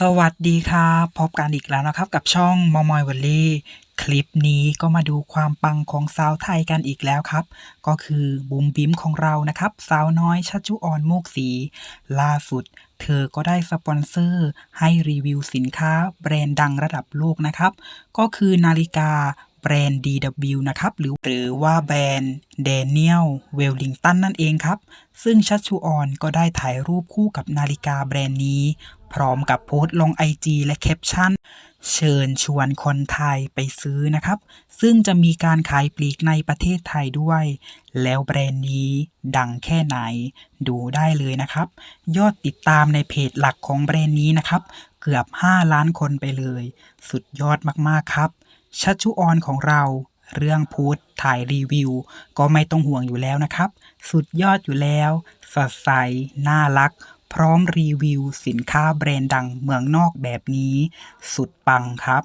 สวัสดีครับพบกันอีกแล้วนะครับ กับช่องมอมอยวันลี่คลิปนี้ก็มาดูความปังของสาวไทยกันอีกแล้วครับ ก็คือบุมบิ้มของเรานะครับ สาวน้อยชัชจุออนโมกสี ล่าสุด เธอก็ได้สปอนเซอร์ ให้รีวิวสินค้าแบรนด์ดังระดับโลกนะครับ ก็คือนาฬิกา แบรนด์ DW นะครับหรือหรือว่าแบรนด์ Daniel Wellington นั่นเองครับ ซึ่งชัชชูออนก็ได้ถ่ายรูปคู่กับนาฬิกาแบรนด์นี้ พร้อมกับโพสต์ลง IG และแคปชั่น เชิญชวนคนไทยไปซื้อนะครับ ซึ่งจะมีการขายปลีกในประเทศไทยด้วย แล้วแบรนด์นี้ดังแค่ไหน ดูได้เลยนะครับ ยอดติดตามในเพจหลักของแบรนด์นี้นะครับ เกือบ 5 ล้านคนไปเลย สุดยอดมากๆครับ ชัชชุออนของเรา เรื่องพูดถ่ายรีวิว ก็ไม่ต้องห่วงอยู่แล้วนะครับ สุดยอดอยู่แล้ว สดใส น่ารัก พร้อมรีวิวสินค้าแบรนด์ดังเมืองนอกแบบนี้ สุดปังครับ